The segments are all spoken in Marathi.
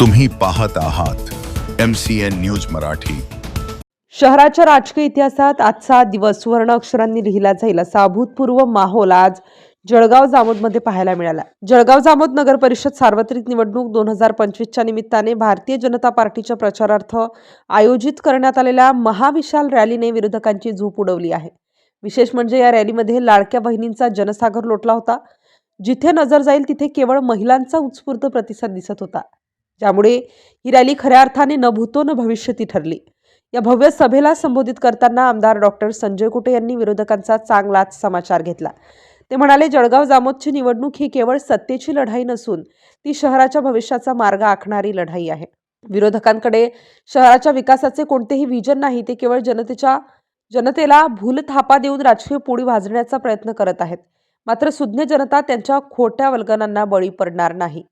तुम्ही पाहत आहात M C N news Marathi. शहराच्या राजकीय इतिहासात आजचा दिवस सुवर्ण अक्षरांनी लिहिला जाईल असा अभूतपूर्व माहोल आज जळगाव जामोदमध्ये पाहायला मिळाला. जळगाव जामोद नगर परिषद सार्वत्रिक निवडणूक दोन हजार पंचवीसच्या निमित्ताने भारतीय जनता पार्टीच्या प्रचारार्थ आयोजित करण्यात आलेल्या महाविशाल रॅलीने विरोधकांची झोप उडवली आहे. विशेष म्हणजे या रॅलीमध्ये लाडक्या बहिणींचा जनसागर लोटला होता. जिथे नजर जाईल तिथे केवळ महिलांचा उत्स्फूर्त प्रतिसाद दिसत होता. ज्यामुळे ही रॅली खऱ्या अर्थाने न भूतो न भविष्यती ठरली. या भव्य सभेला संबोधित करताना आमदार डॉक्टर संजय कुटे यांनी विरोधकांचा चांगलाच समाचार घेतला. ते म्हणाले जळगाव जामोदची निवडणूक ही केवळ सत्तेची लढाई नसून ती शहराच्या भविष्याचा मार्ग आखणारी लढाई आहे. विरोधकांकडे शहराच्या विकासाचे कोणतेही विजन नाही ते केवळ जनतेच्या जनतेला भूलथापा देऊन राजकीय पोळी भाजण्याचा प्रयत्न करत आहेत. मात्र सुज्ञ जनता त्यांच्या खोट्या वल्गनांना बळी पडणार नाही.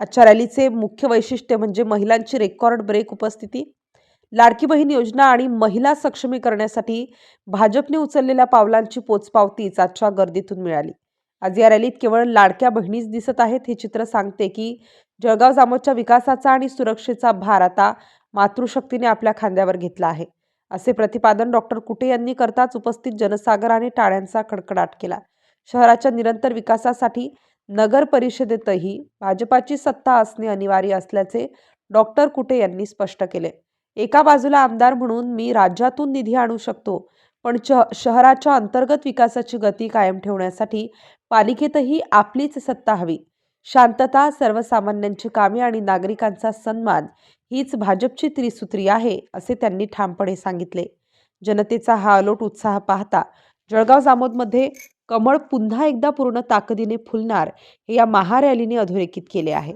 आजच्या रॅलीचे मुख्य वैशिष्ट्य म्हणजे महिलांची रेकॉर्ड ब्रेक उपस्थिती. लाडकी बहीण योजना आणि महिला सक्षमीकरणासाठी भाजपने उचललेल्या पावलांची पोचपावतीच आजच्या गर्दीतून मिळाली. आज या रॅलीत केवळ लाडक्या बहिणीच दिसत आहेत हे चित्र सांगते की जळगाव जामोदच्या विकासाचा आणि सुरक्षेचा भार आता मातृशक्तीने आपल्या खांद्यावर घेतला आहे. असे प्रतिपादन डॉक्टर कुटे यांनी करताच उपस्थित जनसागर आणि टाळ्यांचा कडकडाट केला. शहराच्या निरंतर विकासासाठी नगर परिषदेतही भाजपाची सत्ता असणे अनिवार्य असल्याचे डॉक्टर कुटे यांनी स्पष्ट केले. एका बाजूला आमदार म्हणून मी राज्यातून निधी आणू शकतो पण च शहराच्या अंतर्गत विकासाची गती कायम ठेवण्यासाठी पालिकेतही आपलीच सत्ता हवी. शांतता सर्वसामान्यांची कामे आणि नागरिकांचा सन्मान हीच भाजपची त्रिसूत्री आहे असे त्यांनी ठामपणे सांगितले. जनतेचा हा अलोट उत्साह पाहता जळगाव जामोदमध्ये कमळ पुन्हा एकदा पूर्ण ताकदीने फुलणार हे या महारॅलीने अधोरेखित केले आहे.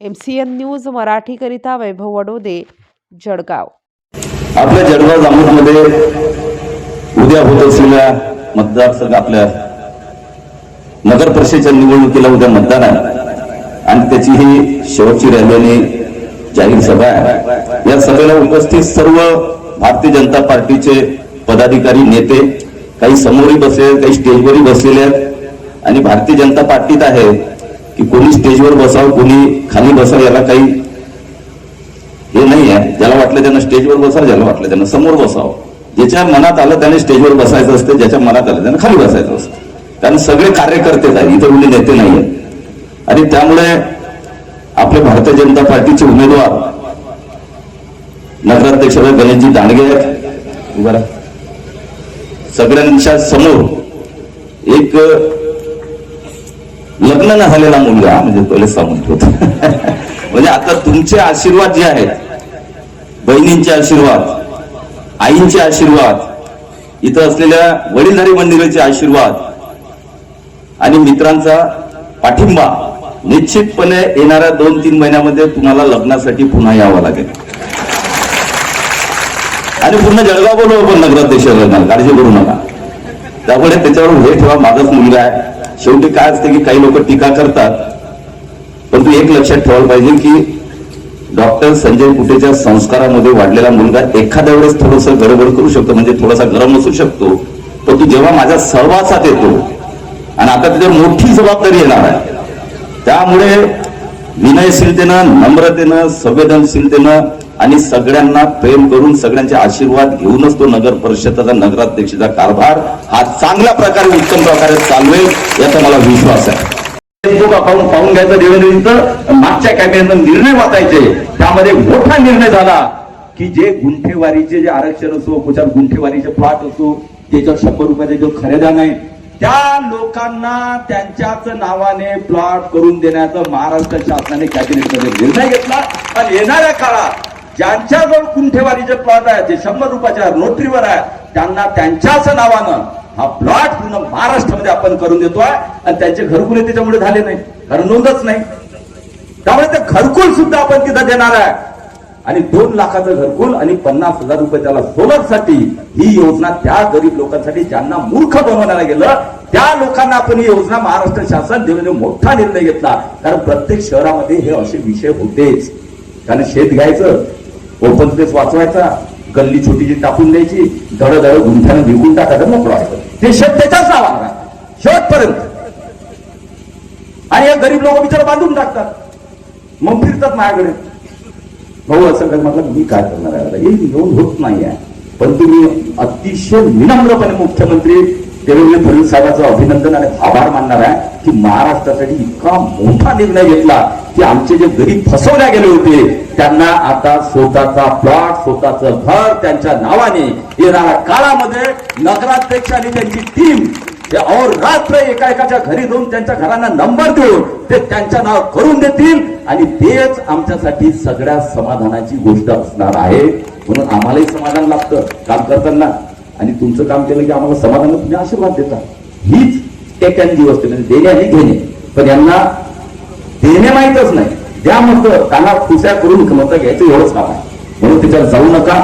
एम सी एन न्यूज मराठीकरिता वैभव वडोदे जळगाव. आपल्या जळगाव जामोदमध्ये उद्या होत असलेल्या मतदारसंघ आपल्या नगर परिषदेच्या निवडणुकीला उद्या मतदान आहे. आणि त्याची ही शेवटची रॅली आणि जाहीर सभा आहे. या सभेला उपस्थित सर्व भारतीय जनता पार्टीचे पदाधिकारी नेते काही समोरही बसलेले काही स्टेजवरही बसलेले आहेत. आणि भारतीय जनता पार्टीत आहे की कोणी स्टेजवर बसावं कोणी खाली बसावं याला काही हे नाही आहे. ज्याला वाटलं त्यानं स्टेजवर बसावं ज्याला वाटलं त्यांना समोर बसावं. ज्याच्या मनात आलं त्याने स्टेजवर बसायचं असतं ज्याच्या मनात आलं त्यांना खाली बसायचं असतं. कारण सगळे कार्यकर्तेच आहेत इतर कुणी नेते नाही आहेत. आणि त्यामुळे आपल्या भारतीय जनता पार्टीचे उमेदवार नगराध्यक्ष गणेशजी दांडगे आहेत. बरं. सगळ्यांच्या समोर एक लग्न न झालेला मुलगा म्हणजे पहिले सांगून ठेवतो म्हणजे आता तुमचे आशीर्वाद जे आहेत बहिणींचे आशीर्वाद आईंचे आशीर्वाद इथं असलेल्या वडीलधारी मंदिराचे आशीर्वाद आणि मित्रांचा पाठिंबा निश्चितपणे येणाऱ्या दोन तीन महिन्यामध्ये तुम्हाला लग्नासाठी पुन्हा यावं लागेल. आणि पूर्ण जळगाव बोलू आपण नगराध्यक्ष काळजी करू नका. त्यामुळे त्याच्यावर हे ठेवा माझाच मुलगा आहे. शेवटी काय असते की काही लोक टीका करतात. पण तू एक लक्षात ठेवायला पाहिजे की डॉक्टर संजय कुटेच्या संस्कारामध्ये वाढलेला मुलगा एखाद्या वेळेस थोडस गडबड करू शकतो म्हणजे थोडासा गरम असू शकतो. परंतु जेव्हा माझ्या सहवासात येतो आणि आता तिथे मोठी जबाबदारी येणार आहे. त्यामुळे विनयशीलतेनं नम्रतेनं संवेदनशीलतेनं आणि सगळ्यांना प्रेम करून सगळ्यांचे आशीर्वाद घेऊनच तो नगर परिषदेचा नगराध्यक्षाचा कारभार हा चांगल्या प्रकारे उत्तम प्रकारे चालवेल याचा मला विश्वास आहे. फेसबुक अकाउंट पाहून घ्यायचं देवेंद्रजींचं मागच्या कॅबिनेटनं निर्णय वाचायचे. त्यामध्ये मोठा निर्णय झाला की जे गुंठेवारीचे जे आरक्षण असो कुठच्या गुंठेवारीचे प्लॉट असो त्याच्यावर शंभर रुपयाचे जो खरेदा नाही त्या लोकांना त्यांच्याच नावाने प्लॉट करून देण्याचा महाराष्ट्र शासनाने कॅबिनेटमध्ये निर्णय घेतला. आणि येणाऱ्या काळात ज्यांच्याजवळ कुंठेवारीचे प्लॉट आहे जे शंभर रुपयाच्या नोटरीवर आहे त्यांना त्यांच्याच नावानं हा प्लॉट पूर्ण महाराष्ट्रामध्ये आपण करून देतोय आणि त्यांचे घरकुले त्याच्यामुळे झाले नाही. घर नोंदच नाही. त्यामुळे ते घरकुल सुद्धा आपण तिथं देणार आहे. आणि दोन लाखाचं घरकुल आणि पन्नास हजार रुपये त्याला सोलरसाठी ही योजना त्या गरीब लोकांसाठी ज्यांना मूर्ख बनवण्याला गेलं त्या लोकांना आपण ही योजना महाराष्ट्र शासन देवेंद्र मोठा निर्णय घेतला. कारण प्रत्येक शहरामध्ये हे असे विषय होतेच. कारण शेत घ्यायचं ओपन स्पेस वाचवायचा गल्ली छोटीची टाकून द्यायची धड धड गुंठ्यानं विकून टाकायचं मोकळं असतं ते शेत त्याच्याच नावानं शेवटपर्यंत. आणि या गरीब लोक बिचार बांधून टाकतात. मग फिरतात माझ्याकडे. भाऊ असं काय म्हटलं मी काय करणार आहे? हे होत नाही आहे. पण तुम्ही अतिशय विनम्रपणे मुख्यमंत्री देवेंद्र फडणवीस साहेबांचं अभिनंदन आणि आभार मानणार आहे की महाराष्ट्रासाठी इतका मोठा निर्णय घेतला की आमचे जे गरीब फसवल्या गेले होते त्यांना आता स्वतःचा प्लॉट स्वतःचं घर त्यांच्या नावाने येणाऱ्या काळामध्ये नगराध्यक्ष आणि त्यांची टीम और रात्र एका एकाच्या घरी जाऊन त्यांच्या घरांना नंबर देऊन ते त्यांच्या नाव करून देतील आणि तेच आमच्यासाठी सगळ्या समाधानाची गोष्ट असणार आहे. म्हणून आम्हालाही समाधान लागतं काम करताना. आणि तुमचं काम केलं की आम्हाला समाधान तुम्ही आशीर्वाद देता हीच टेक अँड गिव्ह असते. म्हणजे देणे आणि घेणे. पण यांना देणे माहीतच नाही. द्या मत त्यांना खुशा करून मत घ्यायचं एवढंच काम आहे. म्हणून त्याच्यावर जाऊ नका.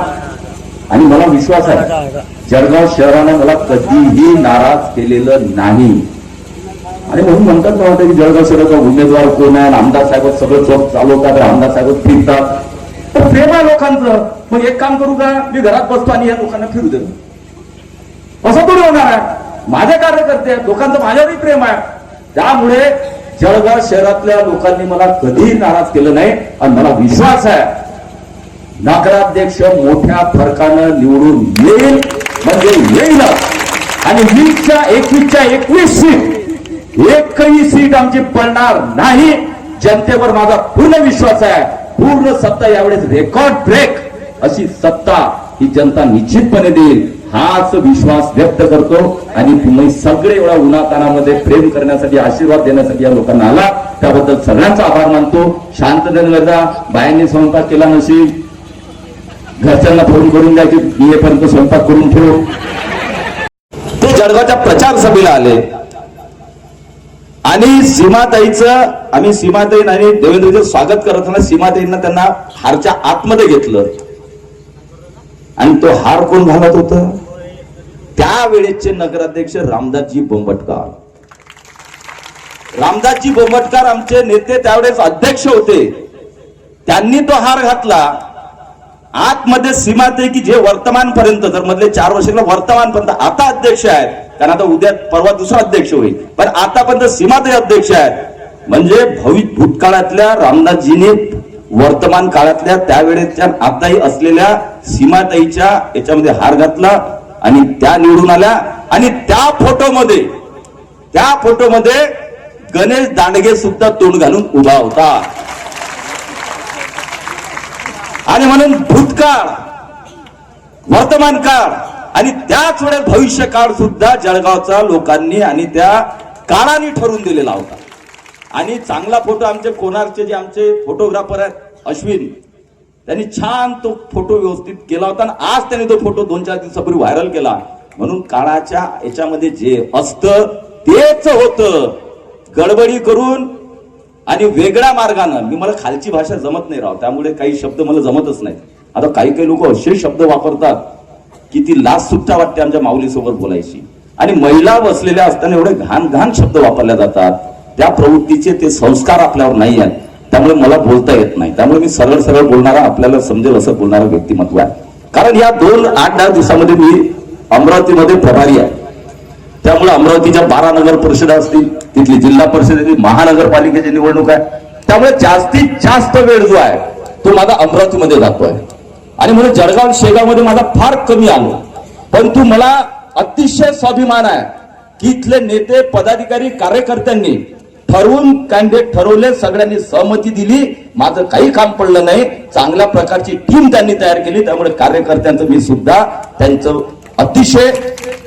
आणि मला विश्वास आहे जळगाव शहरानं मला कधीही नाराज केलेलं नाही. आणि म्हणून म्हणतात ना वाटतं की जळगाव शहराचा उमेदवार कोण आहे? आमदार साहेब सगळं चौक चालवतात आमदार साहेब फिरतात. तर प्रेम आहे लोकांचं. मग एक काम करू का? मी घरात बसतो आणि या लोकांना फिरू देतो असं थोडी होणार आहे. माझे कार्यकर्ते लोकांचं माझ्यावरही प्रेम आहे. त्यामुळे जळगाव शहरातल्या लोकांनी मला कधीही नाराज केलं नाही आणि मला विश्वास आहे नगराध्यक्ष मोठ्या फरकानं निवडून येईल म्हणजे येईल आणि वीसच्या एकवीसच्या एकवीस सीट एकही सीट आमची पडणार नाही. जनतेवर माझा पूर्ण विश्वास आहे. पूर्ण सत्ता यावेळेस रेकॉर्ड ब्रेक अशी सत्ता ही जनता निश्चितपणे देईल. हाच विश्वास व्यक्त करतो आणि तुम्ही सगळे एवढा उन्हातानामध्ये प्रेम करण्यासाठी आशीर्वाद देण्यासाठी या लोकांना आला. त्याबद्दल सगळ्यांचा आभार मानतो. शांततेने जा बायांनी स्वयंपाक केला नसेल घरच्यांना फोन करून द्या की मी येपर्यंत स्वयंपाक करून ठेव. ते जळगावच्या प्रचार सभेला आले. आणि सीमाताईचं आम्ही सीमाताई आणि देवेंद्रचं स्वागत करत असताना सीमाताईंना त्यांना हारच्या आतमध्ये घेतलं. आणि तो हार कोण घालत होत? त्यावेळेचे नगराध्यक्ष रामदासजी बोंबटकर. रामदासजी बोंबटकर आमचे नेते त्यावेळेस अध्यक्ष होते. त्यांनी तो हार घातला. आतमध्ये सीमाते की जे वर्तमानपर्यंत जर मधले चार वर्षाला वर्तमानपर्यंत आता अध्यक्ष आहेत. कारण आता उद्या परवा दुसरा अध्यक्ष होईल. पण आतापर्यंत सीमाते अध्यक्ष आहेत. म्हणजे भवित भूतकाळातल्या रामदासजीने वर्तमान काळातल्या त्यावेळेच्या आताही असलेल्या सीमाताईच्या याच्यामध्ये हार घातला आणि त्या निवडून आल्या. आणि त्या फोटोमध्ये त्या फोटोमध्ये गणेश दांडगे सुद्धा तोंड घालून उभा होता. आणि म्हणून भूतकाळ वर्तमान काळ आणि त्याच वेळेस भविष्य काळ सुद्धा जळगावचा लोकांनी आणि त्या काळाने ठरवून दिलेला होता. आणि चांगला फोटो आमचे कोणारचे जे आमचे फोटोग्राफर आहेत अश्विन त्यांनी छान तो फोटो व्यवस्थित केला होता आणि आज त्यांनी तो फोटो दोन चार दिवसापूर्वी व्हायरल केला. म्हणून काळाच्या याच्यामध्ये जे असतं तेच होतं. गडबडी करून आणि वेगळ्या मार्गानं मी मला खालची भाषा जमत नाही राव त्यामुळे काही शब्द मला जमतच नाहीत आता काही काही लोक असे शब्द वापरतात की ती लाच सुट्टा वाटते आमच्या माऊलीसोबत बोलायची. आणि महिला बसलेल्या असताना एवढे घाण घाण शब्द वापरल्या जातात. त्या प्रवृत्तीचे ते संस्कार आपल्यावर नाही आहेत. त्यामुळे मला बोलता येत नाही. त्यामुळे मी सरळ सरळ बोलणारा आपल्याला समजेल असं बोलणारं व्यक्तिमत्व आहे. कारण या दोन आठ दहा दिवसामध्ये मी अमरावतीमध्ये प्रभारी आहे. त्यामुळे अमरावतीच्या बारा नगर परिषदा असतील तिथली जिल्हा परिषदेची महानगरपालिकेची निवडणूक आहे. त्यामुळे जास्तीत जास्त वेळ जो आहे तो माझा अमरावतीमध्ये जातोय. आणि म्हणून जळगाव शेगावमध्ये माझा फार कमी आलो. परंतु मला अतिशय स्वाभिमान आहे की इथले नेते पदाधिकारी कार्यकर्त्यांनी ठरवून कॅन्डिडेट ठरवले सगळ्यांनी सहमती दिली. माझं काही काम पडलं नाही. चांगल्या प्रकारची टीम त्यांनी तयार केली. त्यामुळे कार्यकर्त्यांचं मी सुद्धा त्यांचं अतिशय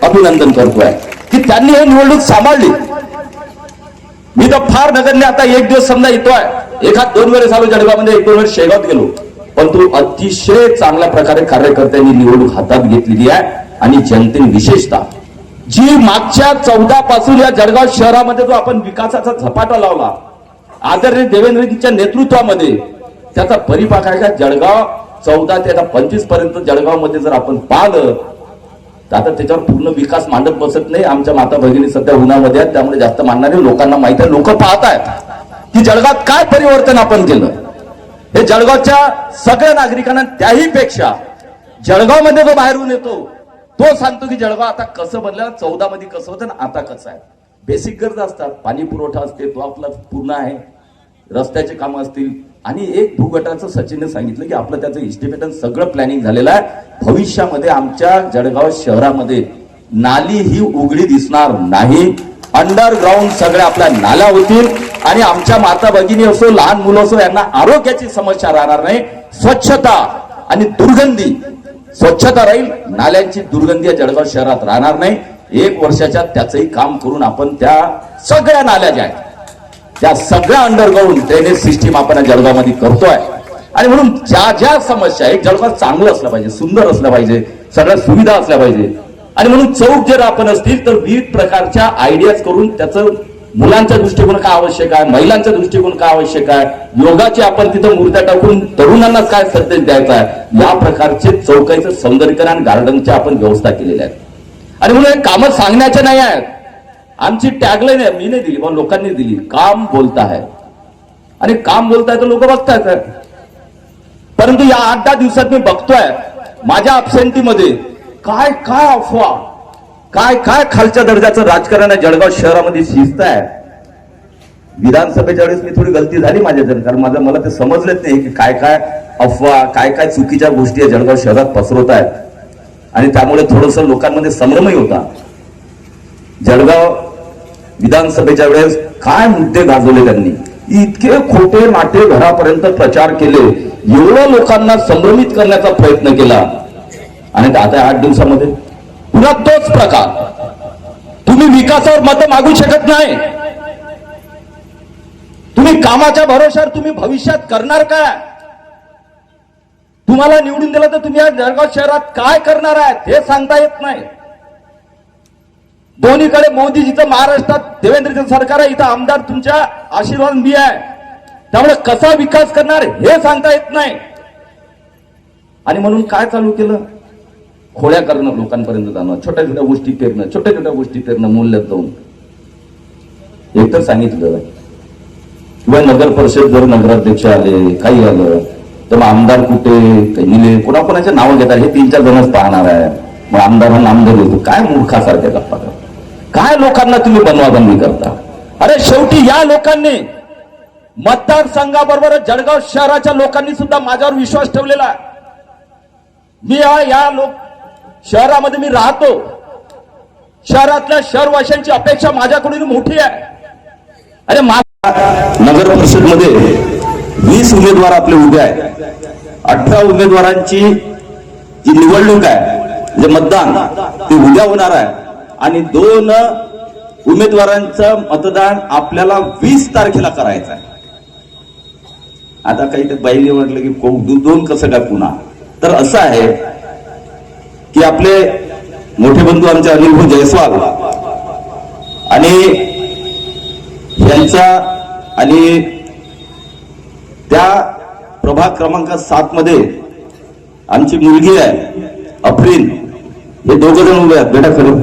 अभिनंदन करतोय. की त्यांनी हे निवडणूक सांभाळली. मी तर फार नगरने आता एक दिवस समजा येतोय. एखाद दोन वेळेस आलो जळगावमध्ये एक दोन वेळेस शेगावात गेलो. परंतु अतिशय चांगल्या प्रकारे कार्यकर्त्यांनी निवडणूक हातात घेतलेली आहे. आणि जनतेने विशेषतः जी मागच्या चौदा पासून या जळगाव शहरामध्ये जो आपण विकासाचा झपाटा लावला आदरणीय देवेंद्रजीच्या नेतृत्वामध्ये त्याचा परिपाक आहे का? जळगाव चौदा ते आता पंचवीसपर्यंत जळगावमध्ये जर आपण पाहिलं तर आता त्याच्यावर पूर्ण विकास मांडत बसत नाही. आमच्या माता भगिनी सध्या उन्हामध्ये आहेत त्यामुळे जास्त मांडणारे लोकांना माहिती आहे लोक पाहत आहेत की जळगावात काय परिवर्तन आपण केलं. हे जळगावच्या सगळ्या नागरिकांना त्याही पेक्षा जळगावमध्ये जो बाहेरून येतो तो सांगतो की जळगाव आता कसं बनलं? चौदा मध्ये कसं होतं ना आता कसं आहे? बेसिक गरजा असतात. पाणी पुरवठा असते तो आपला पूर्ण आहे. रस्त्याचे कामं असतील. आणि एक भूगटाचं सचिनने सांगितलं की आपलं त्याचं इस्टिमेटन सगळं प्लॅनिंग झालेलं आहे. भविष्यामध्ये आमच्या जळगाव शहरामध्ये नाली ही उघडी दिसणार नाही. अंडरग्राऊंड सगळ्या आपल्या नाल्या होतील. आणि आमच्या माता भगिनी असो लहान मुलं असो यांना आरोग्याची समस्या राहणार नाही. स्वच्छता आणि दुर्गंधी स्वच्छता राहील नाल्यांची दुर्गंधी या जळगाव शहरात राहणार नाही. एक वर्षाच्या त्याचंही काम करून आपण त्या सगळ्या नाल्या ज्या आहेत त्या सगळ्या अंडरग्राऊंड ड्रेनेज सिस्टीम आपण या जळगावमध्ये करतोय. आणि म्हणून ज्या ज्या समस्या एक जळगाव चांगलं असलं पाहिजे सुंदर असलं पाहिजे सगळ्या सुविधा असल्या पाहिजे. आणि म्हणून चौक जर आपण असतील तर विविध प्रकारच्या आयडियाज करून त्याचं मुलांचा दृष्टिकोन काय आवश्यक आहे? महिलांचा दृष्टिकोन काय आवश्यक आहे? योगाची आपण तिथं मूर्त्या टाकून तरुणांना काय संदेश द्यायचा आहे? या प्रकारचे चौकाईचं सौंदर्यकरण आणि गार्डनच्या आपण व्यवस्था केलेल्या आहेत आणि म्हणून कामं सांगण्याचे नाही आहेत. आमची टॅगलाईन आहे. मी नाही दिली पण लोकांनी दिली. काम बोलता आहे. आणि काम बोलताय तर लोक बघतायत. परंतु या आठ दहा दिवसात मी बघतोय माझ्या अबसेंटीमध्ये काय काय अफवा? काय काय खालच्या दर्जाचं राजकारण आहे? जळगाव शहरामध्ये शिस्त आहे विधानसभेच्या वेळेस मी थोडी गलती झाली माझ्याजन कारण माझं मला ते समजलेच नाही की काय काय अफवा काय काय चुकीच्या गोष्टी या जळगाव शहरात पसरवत आहेत आणि त्यामुळे थोडस लोकांमध्ये संभ्रमही होता. जळगाव विधानसभेच्या वेळेस काय मुद्दे गाजवले त्यांनी? इतके खोटे नाटे घरापर्यंत प्रचार केले. एवढ्या लोकांना संभ्रमित करण्याचा प्रयत्न केला. आणि आता आठ दिवसामध्ये पुन्हा तोच प्रकार. तुम्ही विकासावर मत मागू शकत नाही. तुम्ही कामाच्या भरोशावर तुम्ही भविष्यात करणार काय? तुम्हाला निवडून दिलं तर तुम्ही या जळगाव शहरात काय करणार आहात हे सांगता येत नाही. दोन्हीकडे मोदीजीचं महाराष्ट्रात देवेंद्रचं सरकार आहे इथं आमदार तुमच्या आशीर्वाद मी आहे. त्यामुळे कसा विकास करणार हे सांगता येत नाही. आणि म्हणून काय चालू केलं? खोळ्या करणं लोकांपर्यंत जाणं छोट्या छोट्या गोष्टी पेरणं छोट्या छोट्या गोष्टी पेरणं मूल्यात जाऊन. एक तर सांगितलं. किंवा नगर परिषद जर नगराध्यक्ष आले काही आलं तर मग आमदार कुठे काही कोणाकोणाच्या नावं घेतात हे तीन चार जणच पाहणार आहे. मग आमदारांना आमदार येतो काय मूर्खासारख्या गप्पा काय लोकांना तुम्ही बनवाबंदी करता? अरे शेवटी या लोकांनी मतदारसंघाबरोबर जळगाव शहराच्या लोकांनी सुद्धा माझ्यावर विश्वास ठेवलेला आहे. मी या लोक शहरामध्ये मी राहतो. शहरातल्या शहरवाशांची अपेक्षा माझ्याकडून मोठी आहे. अरे नगर परिषदमध्ये वीस उमेदवार आपले उभे आहेत. अठरा उमेदवारांची जी निवडणूक आहे जे मतदान ते उद्या होणार आहे. आणि दोन उमेदवारांचं मतदान आपल्याला वीस तारखेला करायचं आहे. आता काही ते बाईने म्हटलं की दोन कसं काय पुन्हा? तर असं आहे की आपले मोठे बंधू आमचे अनिलभू जयस्वाल आणि यांचा आणि त्या प्रभाग क्रमांक सात मध्ये आमची मुलगी आहे अफरीन. हे दोघ जण उभे आहेत बेटा खरं.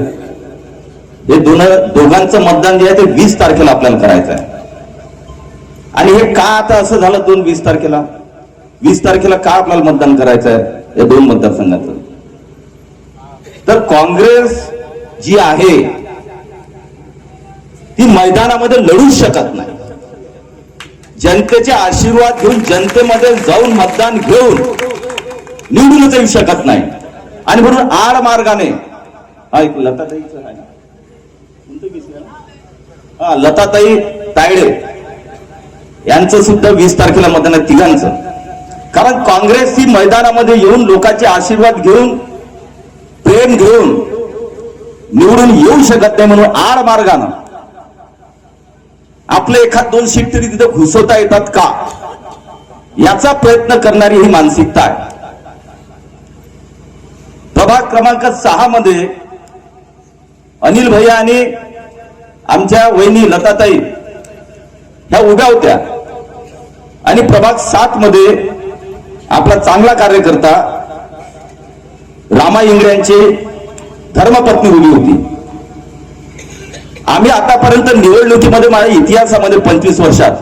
हे दोन दोघांचं मतदान जे आहे ते वीस तारखेला आपल्याला करायचं आहे. आणि हे का आता असं झालं दोन वीस तारखेला? वीस तारखेला का आपल्याला मतदान करायचं आहे? या दोन मतदारसंघाचं. तर काँग्रेस जी आहे ती मैदानामध्ये लढूच शकत नाही. जनतेचे आशीर्वाद घेऊन जनतेमध्ये जाऊन मतदान घेऊन निवडूनच येऊ शकत नाही. आणि म्हणून आड मार्गाने हा हा लताताई तायडे. यांचं सुद्धा वीस तारखेला मतदान आहे तिघांचं. कारण काँग्रेस ही मैदानामध्ये येऊन लोकांचे आशीर्वाद घेऊन प्रेम घेऊन निवडून येऊ शकत नाही म्हणून आड मार्गानं आपले एखाद दोन सीट तरी तिथे घुसवता येतात का? याचा प्रयत्न करणारी ही मानसिकता आहे. प्रभाग क्रमांक सहा मध्ये अनिल भैया आणि आमच्या वहिनी लताताई ह्या उभ्या होत्या. आणि प्रभाग सात मध्ये आपला चांगला कार्यकर्ता रामा इंगळ्यांची धर्मपत्नी उभी होती. आम्ही आतापर्यंत निवडणुकीमध्ये माझ्या इतिहासामध्ये पंचवीस वर्षात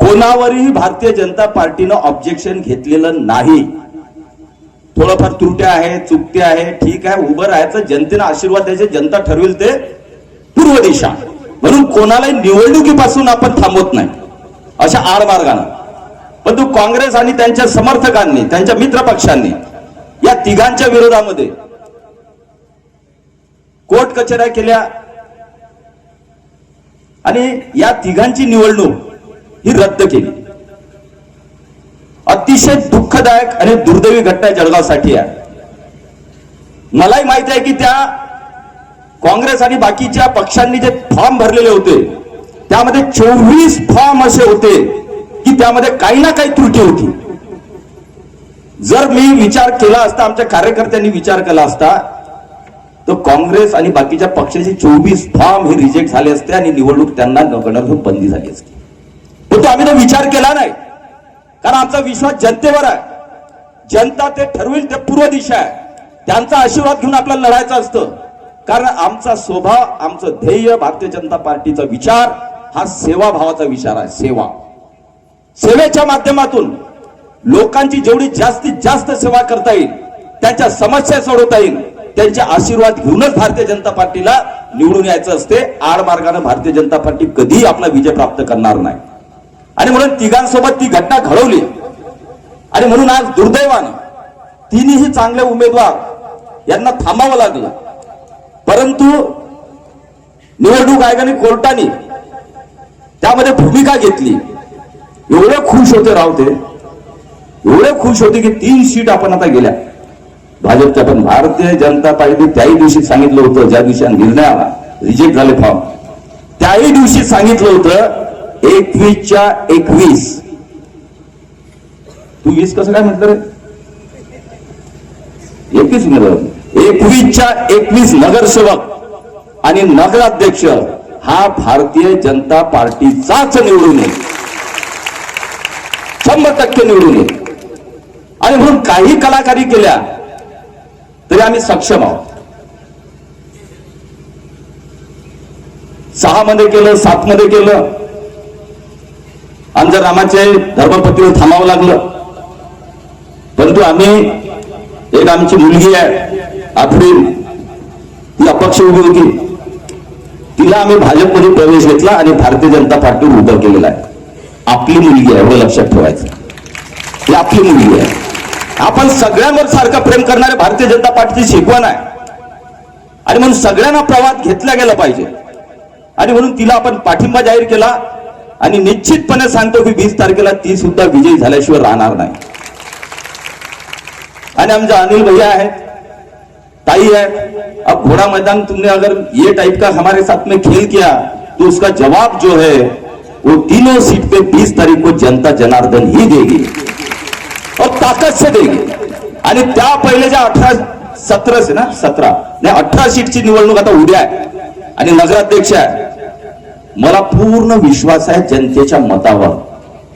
कोणावरही भारतीय जनता पार्टीनं ऑब्जेक्शन घेतलेलं नाही. थोडंफार त्रुट्या आहे चुकत्या आहे ठीक आहे उभं राहायचं जनतेनं आशीर्वाद द्यायचे जनता ठरवेल ते पूर्व दिशा. म्हणून कोणालाही निवडणुकीपासून आपण थांबवत नाही. अशा आडमार्गानं परंतु काँग्रेस आणि त्यांच्या समर्थकांनी त्यांच्या मित्र पक्षांनी या तिघांच्या विरोधामध्ये कोर्ट कचऱ्या केल्या. आणि या तिघांची निवडणूक ही रद्द केली. अतिशय दुःखदायक आणि दुर्दैवी घटना जळगावसाठी आहे मलाही माहिती आहे की त्या काँग्रेस आणि बाकीच्या पक्षांनी जे फॉर्म भरलेले होते त्यामध्ये चोवीस फॉर्म असे होते की त्यामध्ये काही ना काही त्रुटी होती. जर मी विचार केला असता आमच्या कार्यकर्त्यांनी विचार केला असता तर काँग्रेस आणि बाकीच्या पक्षाचे चोवीस फॉर्म हे रिजेक्ट झाले असते आणि निवडणूक त्यांना नगणर बंदी झाली असती. परंतु आम्ही तो विचार केला नाही. कारण आमचा विश्वास जनतेवर आहे. जनता ते ठरवेल ते पूर्व दिशा आहे. त्यांचा आशीर्वाद घेऊन आपल्याला लढायचं असतं. कारण आमचा स्वभाव आमचं ध्येय भारतीय जनता पार्टीचा विचार हा सेवाभावाचा विचार आहे सेवा. सेवेच्या माध्यमातून लोकांची जेवढी जास्तीत जास्त सेवा करता येईल त्यांच्या समस्या सोडवता येईल त्यांचे आशीर्वाद घेऊनच भारतीय जनता पार्टीला निवडून यायचं असते. आडमार्गाने भारतीय जनता पार्टी कधीही आपला विजय प्राप्त करणार नाही. आणि म्हणून तिघांसोबत ती घटना घडवली. आणि म्हणून आज दुर्दैवानं तिन्ही चांगले उमेदवार यांना थांबावं लागलं. परंतु निवडणूक आयोगाने कोर्टाने त्यामध्ये भूमिका घेतली. एवढे खुश होते रावते एवढे खुश होते की तीन सीट आपण आता गेल्या. भाजपच्या पण भारतीय जनता पार्टी त्याही दिवशी सांगितलं होतं ज्या दिवशी निर्णय आला रिजेक्ट झाले फॉर्म त्याही दिवशी सांगितलं होतं एकवीसच्या एकवीस. तू वीस कसं काय म्हटलं रे? एकवीस मिळत एकवीसच्या एकवीस नगरसेवक आणि नगराध्यक्ष हा भारतीय जनता पार्टीचाच निवडून येईल. शंभर टक्के निवडून येईल. आणि म्हणून काही कलाकारी केल्या तरी आम्ही सक्षम आहोत. सहा मध्ये केलं सात मध्ये केलं. आमच्या रामाचे धर्मपत्नीवर थांबावं लागलं. परंतु आम्ही एक आमची मुलगी आहे आफरीन ती अपक्ष उभी होती. तिला आम्ही भाजपमध्ये प्रवेश घेतला आणि भारतीय जनता पार्टीवर उभं केलेला आहे. आपली मुलगी आहे एवढं लक्षात ठेवायचं. ही आपली मुलगी आहे. आपण सगळ्यांवर सारखं प्रेम करणारे भारतीय जनता पार्टीची शिकवण आहे. आणि म्हणून सगळ्यांना प्रवास घेतला गेला पाहिजे. आणि म्हणून तिला आपण पाठिंबा जाहीर केला. आणि निश्चितपणे सांगतो की वीस तारखेला ती सुद्धा विजयी झाल्याशिवाय राहणार नाही. आणि आमच्या अनिल भैया आहेत. ताई है अब घोड़ा मैदान तुमने अगर ये टाइप का हमारे साथ में खेल किया तो उसका जवाब जो है वो तीनों सीट पे 20 तारीख को जनता जनार्दन ही देगी। ताकद से देगी आणि त्या पहिले ज्या अठरा सतरा आहे ना सतरा. नाही अठरा सीटची निवडणूक आता उद्या आहे. आणि नगराध्यक्ष आहे. मला पूर्ण विश्वास आहे जनतेच्या मतावर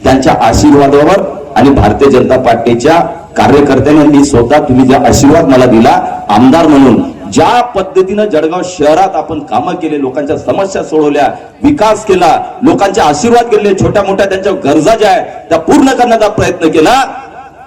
त्यांच्या आशीर्वादावर आणि भारतीय जनता पार्टीच्या कार्यकर्त्यांनी मी स्वतः तुम्ही ज्या आशीर्वाद मला दिला आमदार म्हणून ज्या पद्धतीनं जळगाव शहरात आपण कामं केले लोकांच्या समस्या सोडवल्या विकास केला लोकांचे आशीर्वाद केले छोट्या मोठ्या त्यांच्या गरजा ज्या आहेत त्या पूर्ण करण्याचा प्रयत्न केला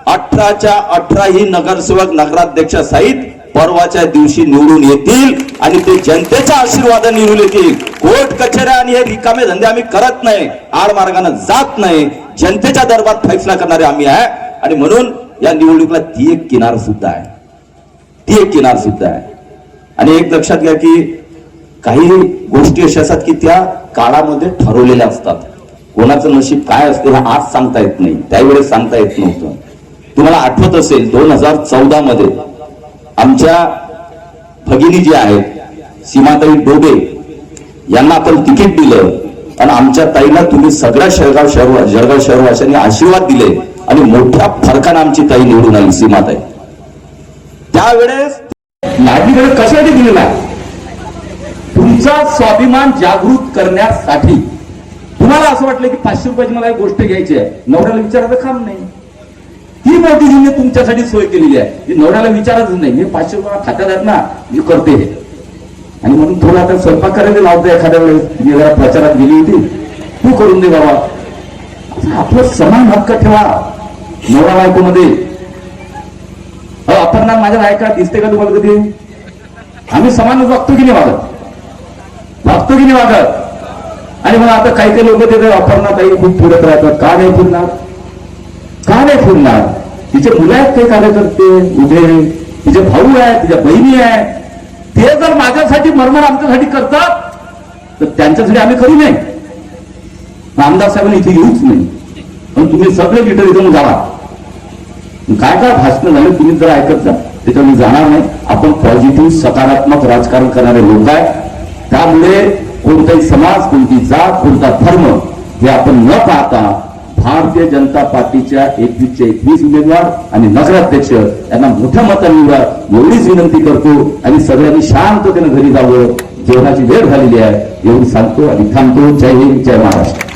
अठराच्या अठराही नगरसेवक नगराध्यक्ष सहित परवाच्या दिवशी निवडून येतील आणि ते जनतेच्या आशीर्वादाने निवडून येतील. कोर्ट कचेऱ्या आणि हे रिकामे धंदे आम्ही करत नाही. आड मार्गाने जात नाही. जनतेच्या दरबारात फैसला करणारे आम्ही आहे. आणि म्हणून या निवडणुकीला ती एक किनार सुद्धा आहे. ती एक किनार सुद्धा आहे. आणि एक लक्षात घ्या की काही गोष्टी अशा असतात की त्या काळामध्ये ठरवलेल्या असतात. कोणाचं नशीब काय असतं हे आज सांगता येत नाही. त्यावेळेस सांगता येत नव्हतं. तुम्हाला आठवत असेल दोन हजार चौदा मध्ये आमच्या भगिनी जी आहेत सीमाताई डोबे यांना आपण तिकीट दिलं आणि आमच्या ताईला तुम्ही सगळ्या शहरगाव शहर जळगाव शहरवाशांनी आशीर्वाद दिले आणि मोठ्या फरकानं आमची ताई निवडून आली सीमाताई. त्यावेळेस लाडीकडे कशासाठी दिलेला तुमचा स्वाभिमान जागृत करण्यासाठी. तुम्हाला असं वाटलं की पाचशे रुपयाची मला एक गोष्ट घ्यायची आहे. नवऱ्याला विचारायचं काम नाही. ही ती मी तुमच्यासाठी सोय केलेली आहे. मी नवऱ्याला विचारायचं नाही. मी पाचशे रुपये खात्यात आहेत ना मी करते हे. आणि म्हणून थोडा आता स्वयंपाक करायला लावतो एखाद्या वेळेस. मी जरा प्रचारात गेली होती. तू करून दे बाबा. आपलं समान हक्क ठेवा. नवरा बायकोमध्ये. अहो, अपर्णा माझ्या ऐका दिसते का तुम्हाला कधी? आम्ही समानच वागतो की नाही वागत? वागतो की नाही वागत? आणि मग आता काही काही लोक ते अपर्णा ताई खूप फिरत राहतात. का नाही फिरणार? का नाही फुलणार तिचे मुलं आहेत ते कार्यकर्ते उभे तिचे भाऊ आहेत तिच्या बहिणी आहेत. ते जर माझ्यासाठी मरमर आमच्यासाठी करतात तर त्यांच्यासाठी आम्ही करू नये. आमदार साहेबांनी इथे येऊच नाही पण तुम्ही सगळे लिटर इथून जावा. काय काय भाषण झाले तुम्ही जर ऐकत जा. त्याच्यावर मी जाणार नाही. आपण पॉझिटिव्ह सकारात्मक राजकारण करणारे लोक आहे त्यामुळे कोणताही समाज कोणती जात कोणता धर्म हे आपण न पाहता भारतीय जनता पार्टीच्या एकवीसचे एकवीस उमेदवार आणि नगराध्यक्ष यांना मोठ्या मतांनी निवडा एवढीच विनंती करतो आणि सगळ्यांनी शांततेने घरी जावं. जेवणाची वेळ झालेली आहे. एवढी सांगतो आणि थांबतो. जय हिंद जय महाराष्ट्र.